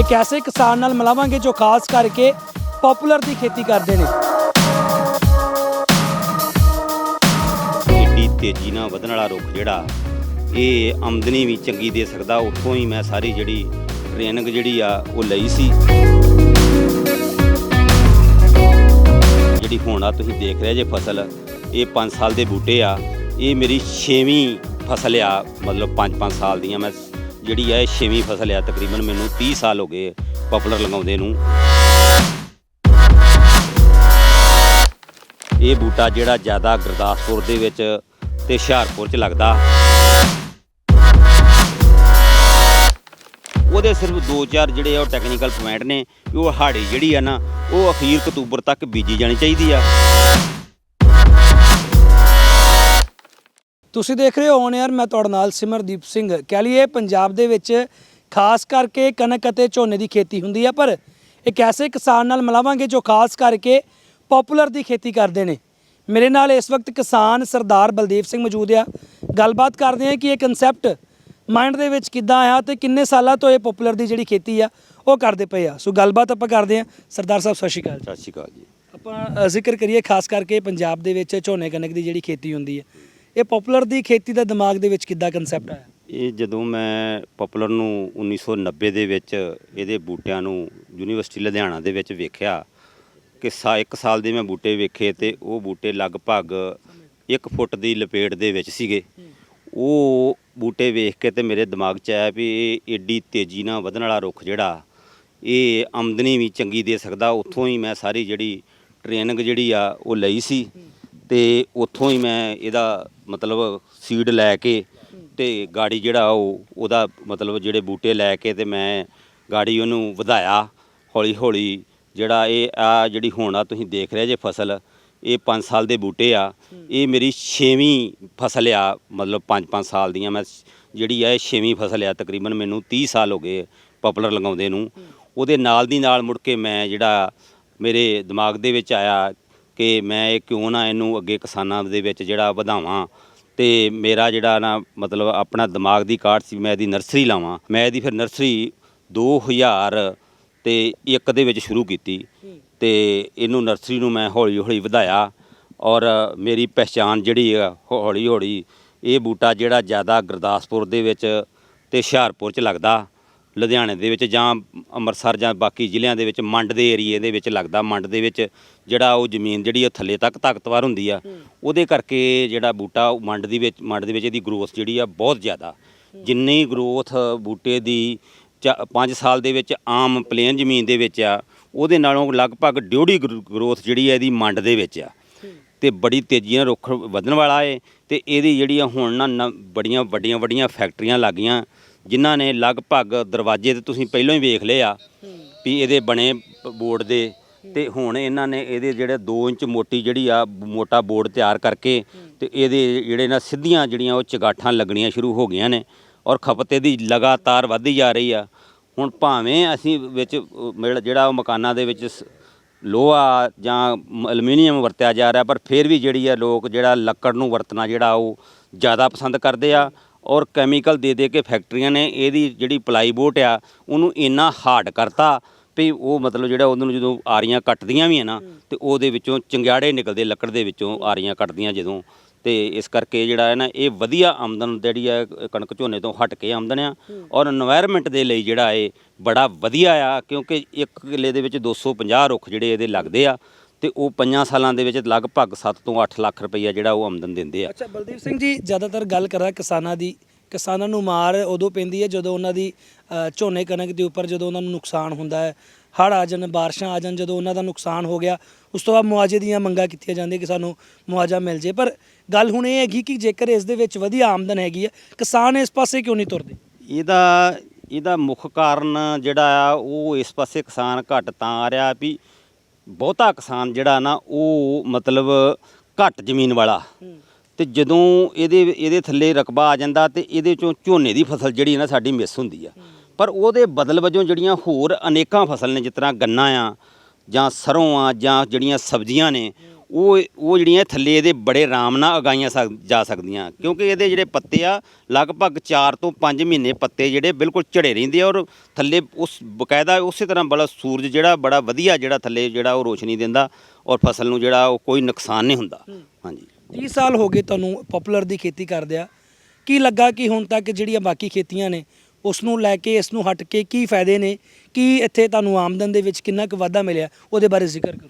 ਇੱਕ ਐਸੇ ਕਿਸਾਨ ਨਾਲ ਮਿਲਾਵਾਂਗੇ ਜੋ ਖਾਸ ਕਰਕੇ ਪਪੂਲਰ ਦੀ ਖੇਤੀ ਕਰਦੇ ਨੇ। ਏਡੀ ਤੇਜ਼ੀ ਨਾਲ ਵਧਣ ਵਾਲਾ ਰੁੱਖ ਜਿਹੜਾ, ਇਹ ਆਮਦਨੀ ਵੀ ਚੰਗੀ ਦੇ ਸਕਦਾ, ਉੱਥੋਂ ਹੀ ਮੈਂ ਸਾਰੀ ਜਿਹੜੀ ਟ੍ਰੇਨਿੰਗ ਜਿਹੜੀ ਆ, ਉਹ ਲਈ ਸੀ। ਜਿਹੜੀ ਹੁਣ ਆ ਤੁਸੀਂ ਦੇਖ ਰਹੇ ਜੇ ਫਸਲ, ਇਹ 5 ਸਾਲ ਦੇ ਬੂਟੇ ਆ। ਇਹ ਮੇਰੀ 6ਵੀਂ ਫਸਲ ਆ, ਮਤਲਬ 5-5 ਸਾਲ ਦੀਆਂ ਮੈਂ ਜਿਹੜੀ ਹੈ ਛੇਵੀਂ ਫਸਲ ਆ, ਤਕਰੀਬਨ ਮੈਨੂੰ 30 ਸਾਲ ਹੋ ਗਏ ਪਪੂਲਰ ਲਗਾਉਂਦੇ ਨੂੰ। ਇਹ ਬੂਟਾ ਜਿਹੜਾ ਜ਼ਿਆਦਾ ਗੁਰਦਾਸਪੁਰ ਦੇ ਵਿੱਚ ਤੇ ਹੁਸ਼ਿਆਰਪੁਰ ਚ ਲੱਗਦਾ। ਉਹਦੇ ਸਿਰਫ 2-4 ਜਿਹੜੇ ਆ ਉਹ ਟੈਕਨੀਕਲ ਪੁਆਇੰਟ ਨੇ ਉਹ ਹਾੜੀ ਜਿਹੜੀ ਆ ਨਾ, ਉਹ ਅਖੀਰ ਅਕਤੂਬਰ ਤੱਕ ਬੀਜੀ ਜਾਣੀ ਚਾਹੀਦੀ ਆ। ਤੁਸੀਂ ਦੇਖ ਰਹੇ ਹੋ ਔਨ 에ਅਰ ਮੈਂ ਤੁਹਾਡੇ ਨਾਲ ਸਿਮਰਦੀਪ ਸਿੰਘ। ਕਹਿ ਲਈਏ ਪੰਜਾਬ ਦੇ ਵਿੱਚ ਖਾਸ ਕਰਕੇ ਕਣਕ ਅਤੇ ਝੋਨੇ ਦੀ ਖੇਤੀ ਹੁੰਦੀ ਹੈ ਪਰ ਇੱਕ ਐਸੇ ਕਿਸਾਨ ਨਾਲ ਮਿਲਾਵਾਂਗੇ ਜੋ ਖਾਸ ਕਰਕੇ ਪਪੂਲਰ ਦੀ ਖੇਤੀ ਕਰਦੇ ਨੇ। ਮੇਰੇ ਨਾਲ ਇਸ ਵਕਤ ਕਿਸਾਨ ਸਰਦਾਰ ਬਲਦੇਵ ਸਿੰਘ ਮੌਜੂਦ ਆ। ਗੱਲਬਾਤ ਕਰਦੇ ਹਾਂ ਕਿ ਇਹ ਕਨਸੈਪਟ ਮਾਈਂਡ ਦੇ ਵਿੱਚ ਕਿੱਦਾਂ ਆਇਆ ਤੇ ਕਿੰਨੇ ਸਾਲਾਂ ਤੋਂ ਇਹ ਪਪੂਲਰ ਦੀ ਜਿਹੜੀ ਖੇਤੀ ਆ ਉਹ ਕਰਦੇ ਪਏ ਆ। ਸੋ ਗੱਲਬਾਤ ਆਪਾਂ ਕਰਦੇ ਹਾਂ। ਸਰਦਾਰ ਸਾਹਿਬ ਸਤਿ ਸ਼੍ਰੀ ਅਕਾਲ ਸਤਿ ਸ਼੍ਰੀ ਅਕਾਲ ਜੀ। ਆਪਾਂ ਜ਼ਿਕਰ ਕਰੀਏ ਖਾਸ ਕਰਕੇ ਪੰਜਾਬ ਦੇ ਵਿੱਚ ਝੋਨੇ ਕਣਕ ਦੀ ਜਿਹੜੀ ਖੇਤੀ ਹੁੰਦੀ ਹੈ ਇਹ ਪਪੂਲਰ ਦੀ ਖੇਤੀ ਦਾ ਦਿਮਾਗ ਦੇ ਵਿੱਚ ਕਿੱਦਾਂ ਕਨਸੈਪਟ ਆਇਆ? ਇਹ ਜਦੋਂ ਮੈਂ ਪਪੂਲਰ ਨੂੰ 1990 ਦੇ ਵਿੱਚ ਇਹਦੇ ਬੂਟਿਆਂ ਨੂੰ ਯੂਨੀਵਰਸਿਟੀ ਲੁਧਿਆਣਾ ਦੇ ਵਿੱਚ ਵੇਖਿਆ ਕਿ ਸਾ, ਇੱਕ ਸਾਲ ਦੇ ਮੈਂ ਬੂਟੇ ਵੇਖੇ ਤੇ ਉਹ ਬੂਟੇ ਲਗਭਗ 1 ਫੁੱਟ ਦੀ ਲਪੇਟ ਦੇ ਵਿੱਚ ਸੀਗੇ। ਉਹ ਬੂਟੇ ਵੇਖ ਕੇ ਤੇ ਮੇਰੇ ਦਿਮਾਗ 'ਚ ਆਇਆ ਵੀ ਇਹ ਏਡੀ ਤੇਜ਼ੀ ਨਾਲ ਵਧਣ ਵਾਲਾ ਰੁੱਖ ਜਿਹੜਾ, ਇਹ ਆਮਦਨੀ ਵੀ ਚੰਗੀ ਦੇ ਸਕਦਾ। ਉੱਥੋਂ ਹੀ ਮੈਂ ਸਾਰੀ ਜਿਹੜੀ ਟ੍ਰੇਨਿੰਗ ਜਿਹੜੀ ਆ ਉਹ ਲਈ ਸੀ। ਤੇ ਉੱਥੋਂ ਹੀ ਮੈਂ ਇਹਦਾ ਮਤਲਬ ਸੀਡ ਲੈ ਕੇ ਤੇ ਗਾੜੀ ਜਿਹੜਾ ਉਹ, ਉਹਦਾ ਮਤਲਬ ਜਿਹੜੇ ਬੂਟੇ ਲੈ ਕੇ ਤੇ ਮੈਂ ਗਾੜੀ ਉਹਨੂੰ ਵਧਾਇਆ ਹੌਲੀ ਹੌਲੀ ਜਿਹੜਾ ਇਹ, ਆ ਜਿਹੜੀ ਹੁਣ ਆ ਤੁਸੀਂ ਦੇਖ ਰਹੇ ਜੇ ਫਸਲ, ਇਹ 5 ਸਾਲ ਦੇ ਬੂਟੇ ਆ। ਇਹ ਮੇਰੀ 6ਵੀਂ ਫਸਲ ਆ, ਮਤਲਬ 5-5 ਸਾਲ ਦੀਆਂ। ਮੈਂ ਜਿਹੜੀ ਆ ਇਹ 6ਵੀਂ ਫਸਲ ਆ, ਤਕਰੀਬਨ ਮੈਨੂੰ 30 ਸਾਲ ਹੋ ਗਏ ਪਪੂਲਰ ਲਗਾਉਂਦੇ ਨੂੰ। ਉਹਦੇ ਨਾਲ ਦੀ ਨਾਲ ਮੁੜ ਕੇ ਮੈਂ ਜਿਹੜਾ ਮੇਰੇ ਦਿਮਾਗ ਦੇ ਵਿੱਚ ਆਇਆ ਕਿ ਮੈਂ ਇਹ ਕਿਉਂ ਨਾ ਇਹਨੂੰ ਅੱਗੇ ਕਿਸਾਨਾਂ ਦੇ ਵਿੱਚ ਜਿਹੜਾ ਵਧਾਵਾਂ ਤੇ ਮੇਰਾ ਜਿਹੜਾ ਨਾ ਮਤਲਬ ਆਪਣਾ ਦਿਮਾਗ ਦੀ ਕਾਢ ਸੀ, ਮੈਂ ਇਹਦੀ ਨਰਸਰੀ ਲਾਵਾਂ। ਮੈਂ ਇਹਦੀ ਫਿਰ ਨਰਸਰੀ 2000 ਤੇ ਇੱਕ ਦੇ ਵਿੱਚ ਸ਼ੁਰੂ ਕੀਤੀ ਤੇ ਇਹਨੂੰ ਨਰਸਰੀ ਨੂੰ ਮੈਂ ਹੌਲੀ ਹੌਲੀ ਵਧਾਇਆ ਔਰ ਮੇਰੀ ਪਛਾਣ ਜਿਹੜੀ ਆ ਹੌਲੀ ਹੌਲੀ ਇਹ ਬੂਟਾ ਜਿਹੜਾ ਜ਼ਿਆਦਾ ਗੁਰਦਾਸਪੁਰ ਦੇ ਵਿੱਚ ਤੇ ਹੁਸ਼ਿਆਰਪੁਰ ਚ ਲੱਗਦਾ। ਲੁਧਿਆਣੇ ਦੇ ਵਿੱਚ ਜਾਂ ਅੰਮ੍ਰਿਤਸਰ ਜਾਂ ਬਾਕੀ ਜ਼ਿਲ੍ਹਿਆਂ ਦੇ ਵਿੱਚ ਮੰਡ ਦੇ ਏਰੀਏ ਦੇ ਵਿੱਚ ਲੱਗਦਾ ਮੰਡ ਦੇ ਵਿੱਚ ਜਿਹੜਾ ਉਹ ਜ਼ਮੀਨ ਜਿਹੜੀ ਉਹ ਥੱਲੇ ਤੱਕ ਤਾਕਤਵਰ ਹੁੰਦੀ ਆ ਉਹਦੇ ਕਰਕੇ ਜਿਹੜਾ ਬੂਟਾ ਉਹ ਮੰਡ ਦੀ ਵਿੱਚ ਮੰਡ ਦੇ ਵਿੱਚ ਇਹਦੀ ਗਰੋਥ ਜਿਹੜੀ ਆ ਬਹੁਤ ਜ਼ਿਆਦਾ। ਜਿੰਨੀ ਗਰੋਥ ਬੂਟੇ ਦੀ 5 ਸਾਲ ਦੇ ਵਿੱਚ ਆਮ ਪਲੇਨ ਜ਼ਮੀਨ ਦੇ ਵਿੱਚ ਆ ਉਹਦੇ ਨਾਲੋਂ ਲਗਭਗ ਡਿਊੜੀ ਗਰੋਥ ਜਿਹੜੀ ਆ ਇਹਦੀ ਮੰਡ ਦੇ ਵਿੱਚ ਆ। ਤੇ ਬੜੀ ਤੇਜ਼ੀ ਨਾਲ ਰੁੱਖ ਵਧਣ ਵਾਲਾ ਏ ਤੇ ਇਹਦੀ ਜਿਹੜੀਆਂ ਹੁਣ ਨ- ਬੜੀਆਂ ਵੱਡੀਆਂ ਵੱਡੀਆਂ ਫੈਕਟਰੀਆਂ ਲੱਗੀਆਂ ਜਿਨ੍ਹਾਂ ਨੇ ਲਗਭਗ ਦਰਵਾਜ਼ੇ ਤੇ ਤੁਸੀਂ ਪਹਿਲਾਂ ਹੀ ਵੇਖ ਲਏ ਆ ਵੀ ਇਹਦੇ ਬਣੇ ਬੋਰਡ ਦੇ ਤੇ ਹੁਣ ਇਹਨਾਂ ਨੇ ਇਹਦੇ ਜਿਹੜੇ 2 ਇੰਚ ਮੋਟੀ ਜਿਹੜੀ ਆ ਮੋਟਾ ਬੋਰਡ ਤਿਆਰ ਕਰਕੇ ਤੇ ਇਹਦੇ ਜਿਹੜੇ ਨਾ ਸਿੱਧੀਆਂ ਜਿਹੜੀਆਂ ਉਹ ਚਗਾਠਾਂ ਲੱਗਣੀਆਂ ਸ਼ੁਰੂ ਹੋ ਗਈਆਂ ਨੇ ਔਰ ਖਪਤ ਇਹਦੀ ਲਗਾਤਾਰ ਵਧਦੀ ਜਾ ਰਹੀ ਆ। ਹੁਣ ਭਾਵੇਂ ਅਸੀਂ ਵਿੱਚ ਅ, ਜਿਹੜਾ ਉਹ ਮਕਾਨਾਂ ਦੇ ਵਿੱਚ ਸ- ਲੋਹਾ ਜਾਂ ਮ- ਐਲੂਮੀਨੀਅਮ ਵਰਤਿਆ ਜਾ ਰਿਹਾ ਪਰ ਫਿਰ ਵੀ ਜਿਹੜੀ ਆ ਲੋਕ ਜਿਹੜਾ ਲੱਕੜ ਨੂੰ ਵਰਤਣਾ ਜਿਹੜਾ ਉਹ ਜ਼ਿਆਦਾ ਪਸੰਦ ਕਰਦੇ ਆ ਔਰ ਕੈਮੀਕਲ ਦੇ ਦੇ ਕੇ ਫੈਕਟਰੀਆਂ ਨੇ ਇਹਦੀ ਜਿਹੜੀ ਪਲਾਈ ਬੋਟ ਆ ਉਹਨੂੰ ਇੰਨਾ ਹਾਰਡ ਕਰਤਾ ਵੀ ਉਹ ਮਤਲਬ ਜਿਹੜਾ ਉਹਨੂੰ ਜਦੋਂ ਆਰੀਆਂ ਕੱਟਦੀਆਂ ਵੀ ਹੈ ਨਾ ਤੇ ਉਹਦੇ ਵਿੱਚੋਂ ਚੰਗਿਆੜੇ ਨਿਕਲਦੇ ਲੱਕੜ ਦੇ ਵਿੱਚੋਂ ਆਰੀਆਂ ਕੱਟਦੀਆਂ ਜਦੋਂ। ਤੇ ਇਸ ਕਰਕੇ ਜਿਹੜਾ ਹੈ ਨਾ ਇਹ ਵਧੀਆ ਆਮਦਨ ਜਿਹੜੀ ਆ ਕਣਕ ਝੋਨੇ ਤੋਂ ਹਟ ਕੇ ਆਮਦਨ ਆ। ਔਰ এনवायरमेंट ਦੇ ਲਈ ਜਿਹੜਾ ਇਹ ਬੜਾ ਵਧੀਆ ਆ ਕਿਉਂਕਿ ਇੱਕ ਕਿੱਲੇ ਦੇ ਵਿੱਚ 250 ਰੁੱਖ ਜਿਹੜੇ ਇਹਦੇ ਲੱਗਦੇ ਆ। ਤੇ ਉਹ ਪੰਜਾਂ ਸਾਲਾਂ ਦੇ ਵਿੱਚ ਲਗਭਗ 7 ਤੋਂ 8 ਲੱਖ ਰੁਪਈਆ ਜਿਹੜਾ ਉਹ ਆਮਦਨ ਦਿੰਦੇ ਆ। ਅੱਛਾ ਬਲਦੀਪ ਸਿੰਘ ਜੀ ਜ਼ਿਆਦਾਤਰ ਗੱਲ ਕਰਾਂ ਕਿਸਾਨਾਂ ਦੀ ਕਿਸਾਨਾਂ ਨੂੰ ਮਾਰ ਉਦੋਂ ਪੈਂਦੀ ਹੈ ਜਦੋਂ ਉਹਨਾਂ ਦੀ ਝੋਨੇ ਕਣਕ ਦੇ ਉੱਪਰ ਜਦੋਂ ਉਹਨਾਂ ਨੂੰ ਨੁਕਸਾਨ ਹੁੰਦਾ ਹੈ। ਹੜ੍ਹ ਆ ਜਾਣ ਬਾਰਿਸ਼ਾਂ ਆ ਜਾਣ ਜਦੋਂ ਉਹਨਾਂ ਦਾ ਨੁਕਸਾਨ ਹੋ ਗਿਆ ਉਸ ਤੋਂ ਬਾਅਦ ਮੁਆਵਜ਼ੇ ਦੀਆਂ ਮੰਗਾਂ ਕੀਤੀਆਂ ਜਾਂਦੀਆਂ ਕਿ ਸਾਨੂੰ ਮੁਆਵਜ਼ਾ ਮਿਲ ਜੇ। ਪਰ ਗੱਲ ਹੁਣ ਇਹ ਹੈਗੀ ਕਿ ਜੇਕਰ ਇਸ ਦੇ ਵਿੱਚ ਵਧੀਆ ਆਮਦਨ ਹੈਗੀ ਹੈ ਕਿਸਾਨ ਇਸ ਪਾਸੇ ਕਿਉਂ ਨਹੀਂ ਤੁਰਦੇ? ਇਹਦਾ ਇਹਦਾ ਮੁੱਖ ਕਾਰਨ ਜਿਹੜਾ ਆ ਉਹ ਇਸ ਪਾਸੇ ਕਿਸਾਨ ਘੱਟ ਤਾਂ ਆ ਰਿਹਾ ਵੀ ਬਹੁਤਾ ਕਿਸਾਨ ਜਿਹੜਾ ਨਾ ਉਹ ਮਤਲਬ ਘੱਟ ਜ਼ਮੀਨ ਵਾਲਾ। ਤੇ ਜਦੋਂ ਇਹਦੇ ਇਹਦੇ ਥੱਲੇ ਰਕਬਾ ਆ ਜਾਂਦਾ ਤੇ ਇਹਦੇ ਚੋਂ ਝੋਨੇ ਦੀ ਫਸਲ ਜਿਹੜੀ ਨਾ ਸਾਡੀ ਮਿਸ ਹੁੰਦੀ ਆ। ਪਰ ਉਹਦੇ ਬਦਲ ਵਜੋਂ ਜਿਹੜੀਆਂ ਹੋਰ ਅਨੇਕਾਂ ਫਸਲ ਨੇ ਜਿਸ ਤਰ੍ਹਾਂ ਗੰਨਾ ਆ ਜਾਂ ਸਰੋਂ ਆ ਜਾਂ ਜਿਹੜੀਆਂ ਸਬਜ਼ੀਆਂ ਨੇ ਉਹ ਉਹ ਜਿਹੜੀਆਂ ਥੱਲੇ ਇਹਦੇ ਬੜੇ ਆਰਾਮ ਨਾਲ ਉਗਾਈਆਂ ਸਕ- ਜਾ ਸਕਦੀਆਂ। ਕਿਉਂਕਿ ਇਹਦੇ ਜਿਹੜੇ ਪੱਤੇ ਆ ਲਗਭਗ 4 ਤੋਂ 5 ਮਹੀਨੇ ਪੱਤੇ ਜਿਹੜੇ ਬਿਲਕੁਲ ਝੜੇ ਰਹਿੰਦੇ ਆ ਔਰ ਥੱਲੇ ਉਸ ਬਕਾਇਦਾ ਉਸੇ ਤਰ੍ਹਾਂ ਬੜਾ ਸੂਰਜ ਜਿਹੜਾ ਬੜਾ ਵਧੀਆ ਜਿਹੜਾ ਥੱਲੇ ਜਿਹੜਾ ਉਹ ਰੋਸ਼ਨੀ ਦਿੰਦਾ ਔਰ ਫਸਲ ਨੂੰ ਜਿਹੜਾ ਉਹ ਕੋਈ ਨੁਕਸਾਨ ਨਹੀਂ ਹੁੰਦਾ। ਹਾਂਜੀ। 30 ਸਾਲ ਹੋ ਗਏ ਤੁਹਾਨੂੰ ਪਪੂਲਰ ਦੀ ਖੇਤੀ ਕਰਦਿਆਂ ਕੀ ਲੱਗਾ ਕਿ ਹੁਣ ਤੱਕ ਜਿਹੜੀਆਂ ਬਾਕੀ ਖੇਤੀਆਂ ਨੇ ਉਸ ਨੂੰ ਲੈ ਕੇ ਇਸ ਨੂੰ ਹਟ ਕੇ ਕੀ ਫਾਇਦੇ ਨੇ? ਕੀ ਇੱਥੇ ਤੁਹਾਨੂੰ ਆਮਦਨ ਦੇ ਵਿੱਚ ਕਿੰਨਾ ਕੁ ਵਾਧਾ ਮਿਲਿਆ? ਉਹਦੇ ਬਾਰੇ ਜ਼ਿਕਰ ਕਰੋ।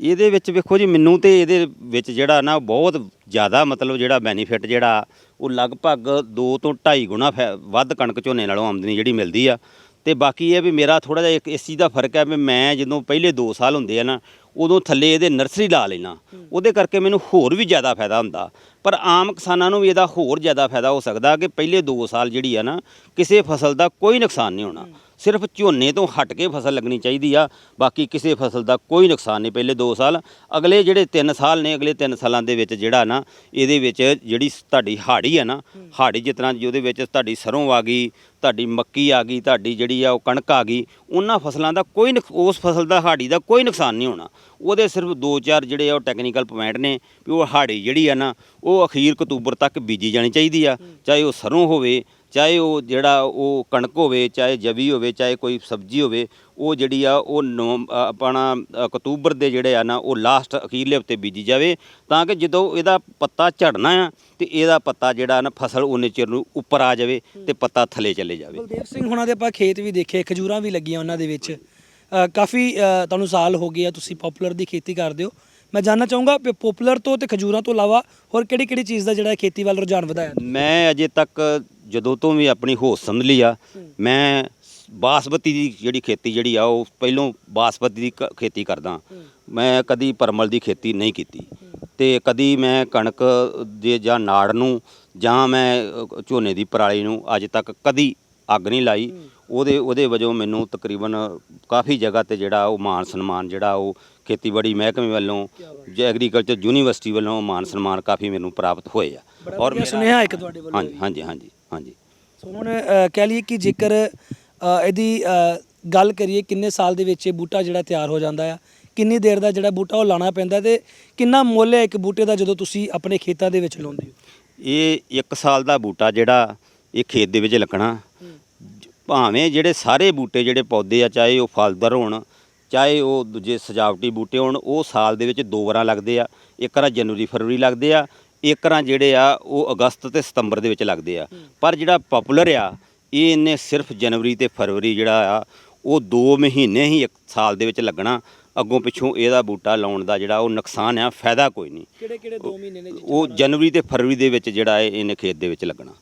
ਇਹਦੇ ਵਿੱਚ ਵੇਖੋ ਜੀ ਮੈਨੂੰ ਤੇ ਇਹਦੇ ਵਿੱਚ ਜਿਹੜਾ ਨਾ ਬਹੁਤ ਜ਼ਿਆਦਾ ਮਤਲਬ ਜਿਹੜਾ ਬੈਨੀਫਿਟ ਜਿਹੜਾ ਉਹ ਲਗਭਗ 2 ਤੋਂ 2.5 ਗੁਣਾ ਵੱਧ ਕਣਕ ਝੋਨੇ ਨਾਲੋਂ ਆਮਦਨੀ ਜਿਹੜੀ ਮਿਲਦੀ ਆ। ਤੇ ਬਾਕੀ ਇਹ ਵੀ ਮੇਰਾ ਥੋੜਾ ਜਿਹਾ ਇੱਕ ਇਸ ਚੀਜ਼ ਦਾ ਫ਼ਰਕ ਹੈ ਵੀ ਮੈਂ ਜਦੋਂ ਪਹਿਲੇ 2 ਸਾਲ ਹੁੰਦੇ ਆ ਨਾ ਉਦੋਂ ਥੱਲੇ ਇਹਦੇ ਨਰਸਰੀ ਲਾ ਲੈਣਾ ਉਹਦੇ ਕਰਕੇ ਮੈਨੂੰ ਹੋਰ ਵੀ ਜ਼ਿਆਦਾ ਫਾਇਦਾ ਹੁੰਦਾ। ਪਰ ਆਮ ਕਿਸਾਨਾਂ ਨੂੰ ਵੀ ਇਹਦਾ ਹੋਰ ਜ਼ਿਆਦਾ ਫਾਇਦਾ ਹੋ ਸਕਦਾ ਕਿ ਪਹਿਲੇ 2 ਸਾਲ ਜਿਹੜੀ ਆ ਨਾ ਕਿਸੇ ਫਸਲ ਦਾ ਕੋਈ ਨੁਕਸਾਨ ਨਹੀਂ ਹੋਣਾ। ਸਿਰਫ ਝੋਨੇ ਤੋਂ ਹਟ ਕੇ ਫਸਲ ਲੱਗਣੀ ਚਾਹੀਦੀ ਆ ਬਾਕੀ ਕਿਸੇ ਫਸਲ ਦਾ ਕੋਈ ਨੁਕਸਾਨ ਨਹੀਂ ਪਹਿਲੇ 2 ਸਾਲ ਅਗਲੇ ਜਿਹੜੇ 3 ਸਾਲ ਨੇ ਅਗਲੇ 3 ਸਾਲਾਂ ਦੇ ਵਿੱਚ ਜਿਹੜਾ ਨਾ ਇਹਦੇ ਵਿੱਚ ਜਿਹੜੀ ਤੁਹਾਡੀ ਹਾੜੀ ਆ ਨਾ ਹਾੜੀ ਜਿਸ ਤਰ੍ਹਾਂ ਜਿਹਦੇ ਵਿੱਚ ਤੁਹਾਡੀ ਸਰੋਂ ਆ ਗਈ ਤੁਹਾਡੀ ਮੱਕੀ ਆ ਗਈ ਤੁਹਾਡੀ ਜਿਹੜੀ ਆ ਉਹ ਕਣਕ ਆ ਗਈ ਉਹਨਾਂ ਫਸਲਾਂ ਦਾ ਕੋਈ ਉਸ ਫਸਲ ਦਾ ਹਾੜੀ ਦਾ ਕੋਈ ਨੁਕਸਾਨ ਨਹੀਂ ਹੋਣਾ। ਉਹਦੇ ਸਿਰਫ 2-4 ਜਿਹੜੇ ਆ ਉਹ ਟੈਕਨੀਕਲ ਪੁਆਇੰਟ ਨੇ ਵੀ ਉਹ ਹਾੜੀ ਜਿਹੜੀ ਆ ਨਾ ਉਹ ਅਖੀਰ ਅਕਤੂਬਰ ਤੱਕ ਬੀਜੀ ਜਾਣੀ ਚਾਹੀਦੀ ਆ ਚਾਹੇ ਉਹ ਸਰੋਂ ਹੋਵੇ ਚਾਹੇ ਉਹ ਜਿਹੜਾ ਉਹ ਕਣਕ ਹੋਵੇ ਚਾਹੇ ਜਵੀ ਹੋਵੇ ਚਾਹੇ ਕੋਈ ਸਬਜ਼ੀ ਹੋਵੇ ਉਹ ਜਿਹੜੀ ਆ ਉਹ ਨਵੰ- ਅ, ਆਪਣਾ ਅਕਤੂਬਰ ਦੇ ਜਿਹੜੇ ਆ ਨਾ ਉਹ ਲਾਸਟ ਅਖੀਰਲੇ ਹਫ਼ਤੇ ਬੀਜੀ ਜਾਵੇ। ਤਾਂ ਕਿ ਜਦੋਂ ਇਹਦਾ ਪੱਤਾ ਝੜਨਾ ਆ ਤੇ ਇਹਦਾ ਪੱਤਾ ਜਿਹੜਾ ਨਾ ਫਸਲ ਉਹਨੇ ਚਿਰ ਨੂੰ ਉੱਪਰ ਆ ਜਾਵੇ ਤੇ ਪੱਤਾ ਥੱਲੇ ਚਲੇ ਜਾਵੇ। ਬਲਦੇਵ ਸਿੰਘ ਹੁਣਾਂ ਦੇ ਆਪਾਂ ਖੇਤ ਵੀ ਦੇਖੇ ਖਜੂਰਾਂ ਵੀ ਲੱਗੀਆਂ ਉਹਨਾਂ ਦੇ ਵਿੱਚ। ਅ, ਕਾਫੀ ਅ, ਤੁਹਾਨੂੰ ਸਾਲ ਹੋ ਗਏ ਆ ਤੁਸੀਂ ਪਪੂਲਰ ਦੀ ਖੇਤੀ ਕਰਦੇ ਹੋ। ਮੈਂ ਜਾਨਣਾ ਚਾਹੂੰਗਾ ਕਿ ਪਪੂਲਰ ਤੋਂ ਤੇ ਖਜੂਰਾਂ ਤੋਂ ਇਲਾਵਾ ਹੋਰ ਕਿਹੜੀ ਕਿਹੜੀ ਚੀਜ਼ ਦਾ ਜਿਹੜਾ ਖੇਤੀ ਵੱਲ ਰੁਝਾਨ ਵਧਾਇਆ? ਮੈਂ ਅਜੇ ਤੱਕ ਜਦੋਂ ਤੋਂ ਵੀ ਆਪਣੀ ਹੋਸ਼ ਸਮਝ ਲਈ ਆ ਮੈਂ ਬਾਸਮਤੀ ਦੀ ਜਿਹੜੀ ਖੇਤੀ ਜਿਹੜੀ ਆ ਉਹ ਪਹਿਲੋਂ ਬਾਸਮਤੀ ਦੀ ਕ- ਖੇਤੀ ਕਰਦਾ। ਮੈਂ ਕਦੀ ਪਰਮਲ ਦੀ ਖੇਤੀ ਨਹੀਂ ਕੀਤੀ। ਤੇ ਕਦੀ ਮੈਂ ਕਣਕ ਦੇ ਜਾਂ ਨਾੜ ਨੂੰ ਜਾਂ ਮੈਂ ਅ, ਝੋਨੇ ਦੀ ਪਰਾਲੀ ਨੂੰ ਅੱਜ ਤੱਕ ਕਦੀ ਅੱਗ ਨਹੀਂ ਲਾਈ। ਉਹਦੇ ਉਹਦੇ ਵਜੋਂ ਮੈਨੂੰ ਤਕਰੀਬਨ ਕਾਫੀ ਜਗ੍ਹਾ ਤੇ ਜਿਹੜਾ ਉਹ ਮਾਨ ਸਨਮਾਨ ਜਿਹੜਾ ਉਹ ਖੇਤੀਬਾੜੀ ਮਹਿਕਮੇ ਵੱਲੋਂ ਜਾਂ ਐਗਰੀਕਲਚਰ ਯੂਨੀਵਰਸਿਟੀ ਵੱਲੋਂ ਮਾਨ ਸਨਮਾਨ ਕਾਫੀ ਮੈਨੂੰ ਪ੍ਰਾਪਤ ਹੋਏ ਆ। ਔਰ ਮੇਰਾ- ਸੁਨੇਹਾ ਇੱਕ ਤੁਹਾਡੇ ਵੱਲੋਂ ਹਾਂਜੀ ਹਾਂਜੀ ਹਾਂਜੀ ਹਾਂਜੀ। ਸੋ ਹੁਣ ਅ, ਕਹਿ ਲਈਏ ਕਿ ਜੇਕਰ ਅ, ਇਹਦੀ ਅ, ਗੱਲ ਕਰੀਏ ਕਿੰਨੇ ਸਾਲ ਦੇ ਵਿੱਚ ਇਹ ਬੂਟਾ ਜਿਹੜਾ ਤਿਆਰ ਹੋ ਜਾਂਦਾ ਆ ਕਿੰਨੀ ਦੇਰ ਦਾ ਜਿਹੜਾ ਬੂਟਾ ਉਹ ਲਾਣਾ ਪੈਂਦਾ ਤੇ ਕਿੰਨਾ ਮੁੱਲ ਹੈ ਇੱਕ ਬੂਟੇ ਦਾ ਜਦੋਂ ਤੁਸੀਂ ਆਪਣੇ ਖੇਤਾਂ ਦੇ ਵਿੱਚ ਲਾਉਂਦੇ ਹੋ? ਇਹ 1 ਸਾਲ ਦਾ ਬੂਟਾ ਜਿਹੜਾ ਇਹ ਖੇਤ ਦੇ ਵਿੱਚ ਲੱਗਣਾ। ਭਾਵੇਂ ਜਿਹੜੇ ਸਾਰੇ ਬੂਟੇ ਜਿਹੜੇ ਪੌਦੇ ਆ ਚਾਹੇ ਉਹ ਫਲਦਾਰ ਹੋਣ ਚਾਹੇ ਉਹ ਦੂਜੇ ਸਜਾਵਟੀ ਬੂਟੇ ਹੋਣ ਉਹ ਸਾਲ ਦੇ ਵਿੱਚ ਦੋ ਵਾਰਾਂ ਲੱਗਦੇ ਆ। ਇੱਕ ਵਾਰ ਜਨਵਰੀ ਫਰਵਰੀ ਲੱਗਦੇ ਆ ਇੱਕ ਵਾਰ ਜਿਹੜੇ ਆ ਉਹ ਅਗਸਤ ਤੇ ਸਤੰਬਰ ਦੇ ਵਿੱਚ ਲੱਗਦੇ ਆ। ਪਰ ਜਿਹੜਾ ਪਪੂਲਰ ਆ ਇਹ ਇਹਨੇ ਸਿਰਫ ਜਨਵਰੀ ਤੇ ਫਰਵਰੀ ਜਿਹੜਾ ਆ ਉਹ 2 ਮਹੀਨੇ ਹੀ ਇੱਕ ਸਾਲ ਦੇ ਵਿੱਚ ਲੱਗਣਾ। ਅੱਗੋਂ ਪਿੱਛੋਂ ਇਹਦਾ ਬੂਟਾ ਲਾਉਣ ਦਾ ਜਿਹੜਾ ਉਹ ਨੁਕਸਾਨ ਆ ਫਾਇਦਾ ਕੋਈ ਨਹੀਂ। ਕਿਹੜੇ ਕਿਹੜੇ 2 ਮਹੀਨੇ ਨੇ ਉਹ ਜਨਵਰੀ ਤੇ ਫਰਵਰੀ ਦੇ ਵਿੱਚ ਜਿਹੜਾ ਹੈ ਇਹਨੇ ਖੇਤ ਦੇ ਵਿੱਚ ਲੱਗਣਾ।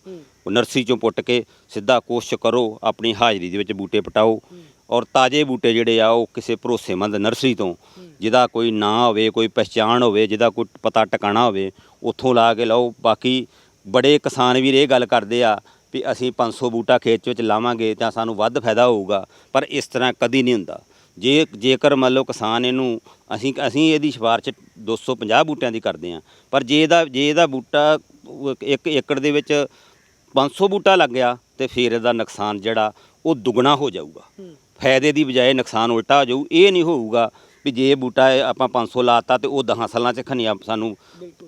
ਉਹ ਨਰਸਰੀ ਚੋਂ ਪੁੱਟ ਕੇ ਸਿੱਧਾ ਕੋਸ਼ਿਸ਼ ਕਰੋ ਆਪਣੀ ਹਾਜ਼ਰੀ ਦੇ ਵਿੱਚ ਬੂਟੇ ਪਟਾਓ। ਔਰ ਤਾਜ਼ੇ ਬੂਟੇ ਜਿਹੜੇ ਆ, ਉਹ ਕਿਸੇ ਭਰੋਸੇਮੰਦ ਨਰਸਰੀ ਤੋਂ, ਜਿਹਦਾ ਕੋਈ ਨਾਂ ਹੋਵੇ, ਕੋਈ ਪਛਾਣ ਹੋਵੇ, ਜਿਹਦਾ ਕੋਈ ਪਤਾ ਟਿਕਾਣਾ ਹੋਵੇ, ਉੱਥੋਂ ਲਾ ਕੇ ਲਓ। ਬਾਕੀ ਬੜੇ ਕਿਸਾਨ ਵੀਰ ਇਹ ਗੱਲ ਕਰਦੇ ਆ ਵੀ ਅਸੀਂ 500 ਬੂਟਾ ਖੇਤ ਵਿੱਚ ਲਾਵਾਂਗੇ ਤਾਂ ਸਾਨੂੰ ਵੱਧ ਫਾਇਦਾ ਹੋਊਗਾ, ਪਰ ਇਸ ਤਰ੍ਹਾਂ ਕਦੀ ਨਹੀਂ ਹੁੰਦਾ। ਜੇ, ਜੇਕਰ ਮੰਨ ਲਓ ਕਿਸਾਨ ਇਹਨੂੰ, ਅਸੀਂ ਅਸੀਂ ਇਹਦੀ ਸਿਫਾਰਿਸ਼ 250 ਬੂਟਿਆਂ ਦੀ ਕਰਦੇ ਹਾਂ, ਪਰ ਜੇ ਇਹਦਾ ਜੇ ਇਹਦਾ ਬੂਟਾ ਇੱਕ ਏਕੜ ਦੇ ਵਿੱਚ 500 ਬੂਟਾ ਲੱਗ ਗਿਆ, ਤੇ ਫਿਰ ਇਹਦਾ ਨੁਕਸਾਨ ਜਿਹੜਾ, ਉਹ ਦੁੱਗਣਾ ਹੋ ਜਾਊਗਾ। ਫਾਇਦੇ ਦੀ ਬਜਾਏ ਨੁਕਸਾਨ ਉਲਟਾ ਹੋ ਜਾਊ ਇਹ ਨਹੀਂ ਹੋਊਗਾ ਵੀ ਜੇ ਬੂਟਾ ਆਪਾਂ 500 ਲਾਤਾ ਤੇ ਉਹ 10 ਸਾਲਾਂ ਚ ਖਨੀਆ ਸਾਨੂੰ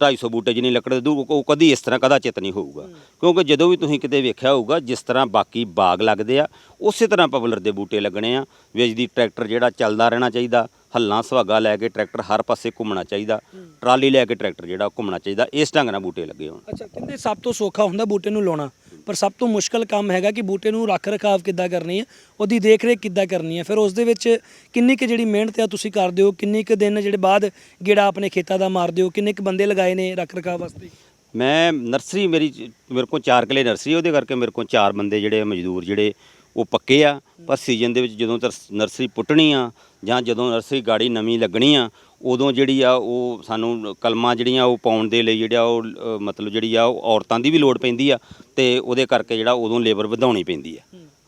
250 ਬੂਟੇ ਜਿੰਨੀ ਲੱਕੜ ਦੇ ਦੂ ਉਹ ਕਦੀ ਇਸ ਤਰ੍ਹਾਂ ਕਦਾ ਚਿਤ ਨਹੀਂ ਹੋਊਗਾ। ਕਿਉਂਕਿ ਜਦੋਂ ਵੀ ਤੁਸੀਂ ਕਿਤੇ ਵੇਖਿਆ ਹੋਊਗਾ ਜਿਸ ਤਰ੍ਹਾਂ ਬਾਕੀ ਬਾਗ ਲੱਗਦੇ ਆ ਉਸੇ ਤਰ੍ਹਾਂ ਪਪੂਲਰ ਦੇ ਬੂਟੇ ਲੱਗਣੇ ਆ ਵਿੱਚ ਦੀ ਟਰੈਕਟਰ ਜਿਹੜਾ ਚੱਲਦਾ ਰਹਿਣਾ ਚਾਹੀਦਾ ਹੱਲਾਂ ਸੁਹਾਗਾ ਲੈ ਕੇ ਟਰੈਕਟਰ ਹਰ ਪਾਸੇ ਘੁੰਮਣਾ ਚਾਹੀਦਾ ਟਰਾਲੀ ਲੈ ਕੇ ਟਰੈਕਟਰ ਜਿਹੜਾ ਘੁੰਮਣਾ ਚਾਹੀਦਾ ਇਸ ਢੰਗ ਨਾਲ ਬੂਟੇ ਲੱਗੇ ਹੋਣ। ਅੱਛਾ ਕਹਿੰਦੇ ਸਭ ਤੋਂ ਸੌਖਾ ਹੁੰਦਾ ਬੂਟੇ ਨੂੰ ਲਾਉਣਾ। ਪਰ ਸਭ ਤੋਂ ਮੁਸ਼ਕਲ ਕੰਮ ਹੈਗਾ ਕਿ ਬੂਟੇ ਨੂੰ ਰੱਖ ਰਖਾਵ ਕਿੱਦਾਂ ਕਰਨੀ ਹੈ, ਉਹਦੀ ਦੇਖ ਰੇਖ ਕਿੱਦਾਂ ਕਰਨੀ ਹੈ। ਫਿਰ ਉਸ ਦੇ ਵਿੱਚ ਕਿੰਨੀ ਕੁ ਜਿਹੜੀ ਮਿਹਨਤ ਆ ਤੁਸੀਂ ਕਰਦੇ ਹੋ, ਕਿੰਨੇ ਕੁ ਦਿਨ ਜਿਹੜੇ ਬਾਅਦ ਗੇੜਾ ਆਪਣੇ ਖੇਤਾਂ ਦਾ ਮਾਰਦੇ ਹੋ, ਕਿੰਨੇ ਕੁ ਬੰਦੇ ਲਗਾਏ ਨੇ ਰੱਖ ਰਖਾਵ ਵਾਸਤੇ? ਮੈਂ ਨਰਸਰੀ ਮੇਰੀ ਮੇਰੇ ਕੋਲ 4 ਕਿਲੇ ਨਰਸਰੀ ਉਹਦੇ ਕਰਕੇ ਮੇਰੇ ਕੋਲ ਚਾਰ ਬੰਦੇ ਜਿਹੜੇ ਮਜ਼ਦੂਰ ਜਿਹੜੇ, ਉਹ ਪੱਕੇ ਆ। ਪਰ ਸੀਜ਼ਨ ਦੇ ਵਿੱਚ ਜਦੋਂ ਤੱਕ ਨਰਸਰੀ ਪੁੱਟਣੀ ਆ ਜਾਂ ਜਦੋਂ ਨਰਸਰੀ ਗਾੜੀ ਨਵੀਂ ਲੱਗਣੀ ਆ ਉਦੋਂ ਜਿਹੜੀ ਆ ਉਹ ਸਾਨੂੰ ਕਲਮਾਂ ਜਿਹੜੀਆਂ ਉਹ ਪਾਉਣ ਦੇ ਲਈ ਜਿਹੜਾ ਉਹ ਅ, ਮਤਲਬ ਜਿਹੜੀ ਆ ਉਹ ਔਰਤਾਂ ਦੀ ਵੀ ਲੋੜ ਪੈਂਦੀ ਆ ਤੇ ਉਹਦੇ ਕਰਕੇ ਜਿਹੜਾ ਉਦੋਂ ਲੇਬਰ ਵਧਾਉਣੀ ਪੈਂਦੀ ਆ।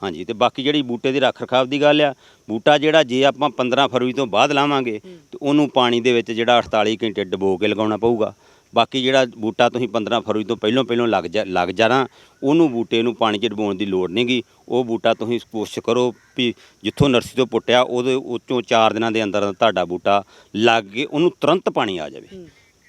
ਹਾਂਜੀ ਤੇ ਬਾਕੀ ਜਿਹੜੀ ਬੂਟੇ ਦੀ ਰੱਖ ਰਖਾਵ ਦੀ ਗੱਲ ਆ ਬੂਟਾ ਜਿਹੜਾ ਜੇ ਆਪਾਂ 15 ਫਰਵਰੀ ਤੋਂ ਬਾਅਦ ਲਾਵਾਂਗੇ ਤੇ ਉਹਨੂੰ ਪਾਣੀ ਦੇ ਵਿੱਚ ਜਿਹੜਾ 48 ਘੰਟੇ ਡਬੋ ਕੇ ਲਗਾਉਣਾ ਪਊਗਾ। ਬਾਕੀ ਜਿਹੜਾ ਬੂਟਾ ਤੁਸੀਂ 15 ਫਰਵਰੀ ਤੋਂ ਪਹਿਲਾਂ ਪਹਿਲਾਂ ਲੱਗ ਜਾ ਲੱਗ ਜਾਣਾ ਉਹਨੂੰ ਬੂਟੇ ਨੂੰ ਪਾਣੀ 'ਚ ਡੁਬੋਣ ਦੀ ਲੋੜ ਨਹੀਂਗੀ ਉਹ ਬੂਟਾ ਤੁਸੀਂ ਕੋਸ਼ਿਸ਼ ਕਰੋ ਵੀ ਜਿੱਥੋਂ ਨਰਸਰੀ ਤੋਂ ਪੁੱਟਿਆ ਉਹਦੇ ਉੱਚੋਂ 4 ਦਿਨਾਂ ਦੇ ਅੰਦਰ ਤੁਹਾਡਾ ਬੂਟਾ ਲੱਗ ਕੇ ਉਹਨੂੰ ਤੁਰੰਤ ਪਾਣੀ ਆ ਜਾਵੇ।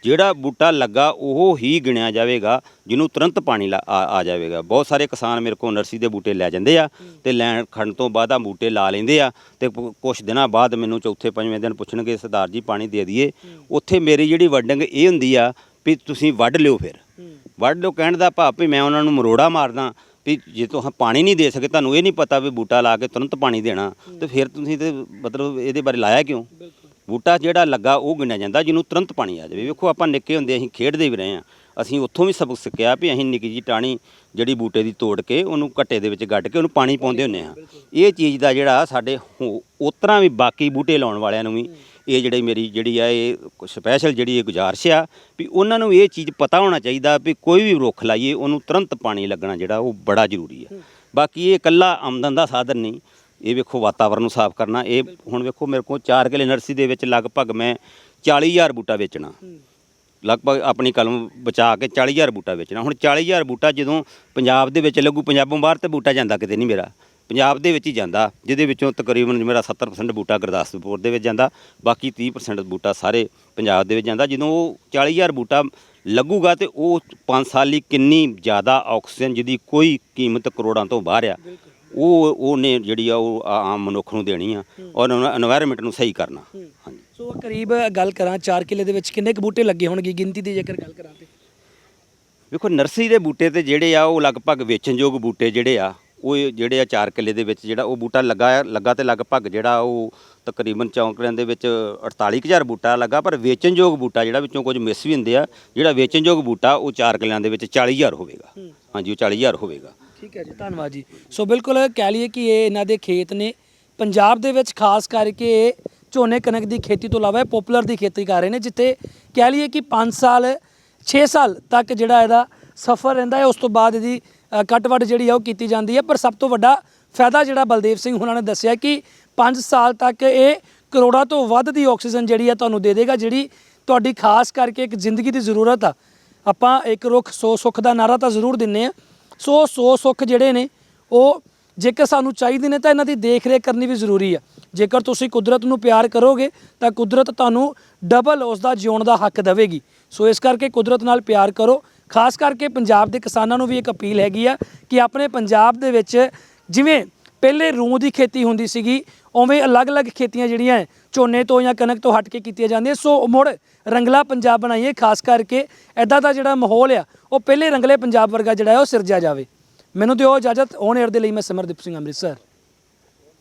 ਜਿਹੜਾ ਬੂਟਾ ਲੱਗਾ ਉਹ ਹੀ ਗਿਣਿਆ ਜਾਵੇਗਾ ਜਿਹਨੂੰ ਤੁਰੰਤ ਪਾਣੀ ਆ ਜਾਵੇਗਾ। ਬਹੁਤ ਸਾਰੇ ਕਿਸਾਨ ਮੇਰੇ ਕੋਲ ਨਰਸਰੀ ਦੇ ਬੂਟੇ ਲੈ ਜਾਂਦੇ ਆ ਤੇ ਲੈਣ ਖੜਨ ਤੋਂ ਬਾਅਦ ਆ ਬੂਟੇ ਲਾ ਲੈਂਦੇ ਆ ਤੇ ਕੁ- ਕੁਛ ਦਿਨਾਂ ਬਾਅਦ ਮੈਨੂੰ ਚੌਥੇ ਪੰਜਵੇਂ ਦਿਨ ਪੁੱਛਣਗੇ ਸਰਦਾਰ ਜੀ ਪਾਣੀ ਦੇ ਦਈਏ। ਉੱਥੇ ਮੇਰੀ ਜਿਹੜੀ ਵਡਿੰਗ ਇਹ ਹੁੰਦੀ ਆ ਵੀ ਤੁਸੀਂ ਵੱਢ ਲਿਓ ਫਿਰ। ਵੱਢ ਲਿਓ ਕਹਿਣ ਦਾ ਭਾਵ ਵੀ ਮੈਂ ਉਹਨਾਂ ਨੂੰ ਮਰੋੜਾ ਮਾਰਦਾ ਵੀ ਜੇ ਤੁਸੀਂ ਪਾਣੀ ਨਹੀਂ ਦੇ ਸਕੇ ਤੁਹਾਨੂੰ ਇਹ ਨਹੀਂ ਪਤਾ ਵੀ ਬੂਟਾ ਲਾ ਕੇ ਤੁਰੰਤ ਪਾਣੀ ਦੇਣਾ। ਤੇ ਫਿਰ ਤੁਸੀਂ ਤੇ ਮਤਲਬ ਇਹਦੇ ਬਾਰੇ ਲਾਇਆ ਕਿਉਂ? ਬੂਟਾ ਜਿਹੜਾ ਲੱਗਾ ਉਹ ਗਿਣਿਆ ਜਾਂਦਾ ਜਿਹਨੂੰ ਤੁਰੰਤ ਪਾਣੀ ਆ ਜਾਵੇ। ਵੇਖੋ ਆਪਾਂ ਨਿੱਕੇ ਹੁੰਦੇ ਅਸੀਂ ਖੇਡਦੇ ਵੀ ਰਹੇ ਆ ਅਸੀਂ ਉੱਥੋਂ ਵੀ ਸਬਕ ਸਿੱਖਿਆ ਵੀ ਅਸੀਂ ਨਿੱਕੀ ਜੀ ਟਾਣੀ ਜਿਹੜੀ ਬੂਟੇ ਦੀ ਤੋੜ ਕੇ ਉਹਨੂੰ ਘੱਟੇ ਦੇ ਵਿੱਚ ਗੱਡ ਕੇ ਉਹਨੂੰ ਪਾਣੀ ਪਾਉਂਦੇ ਹੁੰਦੇ ਆ ਇਹ ਚੀਜ਼ ਦਾ ਜਿਹੜਾ ਸਾਡੇ ਉਤਰਾ ਵੀ ਬਾਕੀ ਬੂਟੇ ਲਾਉਣ ਵਾਲਿਆਂ ਨੂੰ ਵੀ ਇਹ ਜਿਹੜੀ ਮੇਰੀ ਜਿਹੜੀ ਆ ਇਹ ਸਪੈਸ਼ਲ ਜਿਹੜੀ ਇਹ ਗੁਜ਼ਾਰਿਸ਼ ਆ ਵੀ ਉਹਨਾਂ ਨੂੰ ਇਹ ਚੀਜ਼ ਪਤਾ ਹੋਣਾ ਚਾਹੀਦਾ ਵੀ ਕੋਈ ਵੀ ਰੁੱਖ ਲਾਈਏ, ਉਹਨੂੰ ਤੁਰੰਤ ਪਾਣੀ ਲੱਗਣਾ ਜਿਹੜਾ ਉਹ ਬੜਾ ਜ਼ਰੂਰੀ ਆ। ਬਾਕੀ ਇਹ ਇਕੱਲਾ ਆਮਦਨ ਦਾ ਸਾਧਨ ਨਹੀਂ, ਇਹ ਵੇਖੋ ਵਾਤਾਵਰਨ ਨੂੰ ਸਾਫ਼ ਕਰਨਾ, ਇਹ ਹੁਣ ਵੇਖੋ ਮੇਰੇ ਕੋਲ 4 ਕਿਲੇ ਨਰਸਰੀ ਦੇ ਵਿੱਚ ਲਗਭਗ ਮੈਂ 40000 ਬੂਟਾ ਵੇਚਣਾ। ਲਗਭਗ ਆਪਣੀ ਕਲਮ ਬਚਾ ਕੇ 40000 ਬੂਟਾ ਵੇਚਣਾ। ਹੁਣ 40000 ਬੂਟਾ ਜਦੋਂ ਪੰਜਾਬ ਦੇ ਵਿੱਚ ਲੱਗੂ, ਪੰਜਾਬੋਂ ਬਾਹਰ ਤੇ ਬੂਟਾ ਜਾਂਦਾ ਕਿਤੇ ਨਹੀਂ ਮੇਰਾ। ਪੰਜਾਬ ਦੇ ਵਿੱਚ ਹੀ ਜਾਂਦਾ ਜਿਹਦੇ ਵਿੱਚੋਂ ਤਕਰੀਬਨ ਮੇਰਾ 70% ਬੂਟਾ ਗੁਰਦਾਸਪੁਰ ਦੇ ਵਿੱਚ ਜਾਂਦਾ ਬਾਕੀ 30% ਬੂਟਾ ਸਾਰੇ ਪੰਜਾਬ ਦੇ ਵਿੱਚ ਜਾਂਦਾ ਜਦੋਂ ਉਹ 40000 ਬੂਟਾ ਲੱਗੂਗਾ ਤੇ ਉਹ 5 ਸਾਲ ਲਈ ਕਿੰਨੀ ਜ਼ਿਆਦਾ ਆਕਸੀਜਨ ਜਿਹਦੀ ਕੋਈ ਕੀਮਤ ਕਰੋੜਾਂ ਤੋਂ ਬਾਹਰ ਆ ਉਹ ਉਹਨੇ ਜਿਹੜੀ ਆ ਉਹ ਆਮ ਮਨੁੱਖ ਨੂੰ ਦੇਣੀ ਆ ਔਰ ਉਹਨਾਂ এনवायरमेंट ਨੂੰ ਸਹੀ ਕਰਨਾ। ਹਾਂਜੀ। ਸੋ ਕਰੀਬ ਗੱਲ ਕਰਾਂ 4 ਕਿਲੇ ਦੇ ਵਿੱਚ ਕਿੰਨੇ ਕੁ ਬੂਟੇ ਲੱਗੇ ਹੋਣਗੇ? ਗਿਣਤੀ ਦੀ ਜੇਕਰ ਗੱਲ ਕਰਾਂ ਤੇ। ਵੇਖੋ ਨਰਸਰੀ ਦੇ ਬੂਟੇ ਤੇ ਜਿਹੜੇ ਆ ਉਹ ਲਗਭਗ ਵੇਚਣਯੋਗ ਬੂਟੇ ਜਿਹੜੇ ਆ ਉਹ ਜਿਹੜੇ ਆ 4 ਕਿੱਲੇ ਦੇ ਵਿੱਚ ਜਿਹੜਾ ਉਹ ਬੂਟਾ ਲੱਗਾ ਆ ਲੱਗਾ ਤੇ ਲਗਭਗ ਜਿਹੜਾ ਉਹ ਤਕਰੀਬਨ ਚੌਂਕੜਿਆਂ ਦੇ ਵਿੱਚ 48000 ਬੂਟਾ ਲੱਗਾ ਪਰ ਵੇਚਣਯੋਗ ਬੂਟਾ ਜਿਹੜਾ ਵਿੱਚੋਂ ਕੁਝ ਮਿਸ ਵੀ ਹੁੰਦੇ ਆ ਜਿਹੜਾ ਵੇਚਣਯੋਗ ਬੂਟਾ ਉਹ 4 ਕਿੱਲਿਆਂ ਦੇ ਵਿੱਚ 40000 ਹੋਵੇਗਾ। ਹਾਂਜੀ ਉਹ 40000 ਹੋਵੇਗਾ। ਠੀਕ ਹੈ ਜੀ ਧੰਨਵਾਦ ਜੀ। ਸੋ ਬਿਲਕੁਲ ਕਹਿ ਲਈਏ ਕਿ ਇਹ ਇਹਨਾਂ ਦੇ ਖੇਤ ਨੇ। ਪੰਜਾਬ ਦੇ ਵਿੱਚ ਖਾਸ ਕਰਕੇ ਇਹ ਝੋਨੇ ਕਣਕ ਦੀ ਖੇਤੀ ਤੋਂ ਇਲਾਵਾ ਇਹ ਪੋਪੂਲਰ ਦੀ ਖੇਤੀ ਕਰ ਰਹੇ ਨੇ ਜਿੱਥੇ ਕਹਿ ਲਈਏ ਕਿ 5 ਸਾਲ 6 ਸਾਲ ਤੱਕ ਜਿਹੜਾ ਇਹਦਾ ਸਫਰ ਰਹਿੰਦਾ ਹੈ ਉਸ ਤੋਂ ਬਾਅਦ ਇਹਦੀ ਅ, ਕੱਟ-ਵੱਢ ਜਿਹੜੀ ਆ ਉਹ ਕੀਤੀ ਜਾਂਦੀ ਹੈ ਪਰ ਸਭ ਤੋਂ ਵੱਡਾ ਫਾਇਦਾ ਜਿਹੜਾ ਬਲਦੇਵ ਸਿੰਘ ਉਹਨਾਂ ਨੇ ਦੱਸਿਆ ਕਿ 5 ਸਾਲ ਤੱਕ ਇਹ ਕਰੋੜਾਂ ਤੋਂ ਵੱਧ ਦੀ ਆਕਸੀਜਨ ਜਿਹੜੀ ਆ ਤੁਹਾਨੂੰ ਦੇ ਦੇਗਾ ਜਿਹੜੀ ਤੁਹਾਡੀ ਖਾਸ ਕਰਕੇ ਇੱਕ ਜ਼ਿੰਦਗੀ ਦੀ ਜ਼ਰੂਰਤ ਆ। ਆਪਾਂ ਇੱਕ ਰੁੱਖ 100 ਸੁੱਖ ਦਾ ਨਾਰਾ ਤਾਂ ਜ਼ਰੂਰ ਦਿੰਨੇ ਆ। ਸੋ 100 ਸੁੱਖ ਜਿਹੜੇ ਨੇ ਉਹ ਜੇਕਰ ਸਾਨੂੰ ਚਾਹੀਦੇ ਨੇ ਤਾਂ ਇਹਨਾਂ ਦੀ ਦੇਖ ਰੇਖ ਕਰਨੀ ਵੀ ਜ਼ਰੂਰੀ ਆ। ਜੇਕਰ ਤੁਸੀਂ ਕੁਦਰਤ ਨੂੰ ਪਿਆਰ ਕਰੋਗੇ ਤਾਂ ਕੁਦਰਤ ਤੁਹਾਨੂੰ ਡਬਲ ਉਸ ਦਾ ਜਿਉਣ ਦਾ ਹੱਕ ਦੇਵੇਗੀ। ਸੋ ਇਸ ਕਰਕੇ ਕੁਦਰਤ ਨਾਲ ਪਿਆਰ ਕਰੋ ਖਾਸ ਕਰਕੇ ਪੰਜਾਬ ਦੇ ਕਿਸਾਨਾਂ ਨੂੰ ਵੀ ਇੱਕ ਅਪੀਲ ਹੈਗੀ ਆ ਕਿ ਆਪਣੇ ਪੰਜਾਬ ਦੇ ਵਿੱਚ ਜਿਵੇਂ ਪਹਿਲੇ ਰੂੰ ਦੀ ਖੇਤੀ ਹੁੰਦੀ ਸੀਗੀ, ਉਵੇਂ ਅਲੱਗ-ਅਲੱਗ ਖੇਤੀਆਂ ਜਿਹੜੀਆਂ ਝੋਨੇ ਤੋਂ ਜਾਂ ਕਣਕ ਤੋਂ ਹਟ ਕੇ ਕੀਤੀਆਂ ਜਾਂਦੀਆਂ। ਸੋ ਮੁੜ ਰੰਗਲਾ ਪੰਜਾਬ ਬਣਾਈਏ, ਖਾਸ ਕਰਕੇ ਐਦਾਂ ਦਾ ਜਿਹੜਾ ਮਾਹੌਲ ਆ, ਉਹ ਪਹਿਲੇ ਰੰਗਲੇ ਪੰਜਾਬ ਵਰਗਾ ਜਿਹੜਾ ਹੈ ਉਹ ਸਿਰਜਿਆ ਜਾਵੇ। ਮੈਨੂੰ ਦਿਓ ਇਜਾਜ਼ਤ ਔਨ 에ਅਰ ਦੇ ਲਈ ਮੈਂ ਸਿਮਰਦੀਪ ਸਿੰਘ ਅੰਮ੍ਰਿਤਸਰ।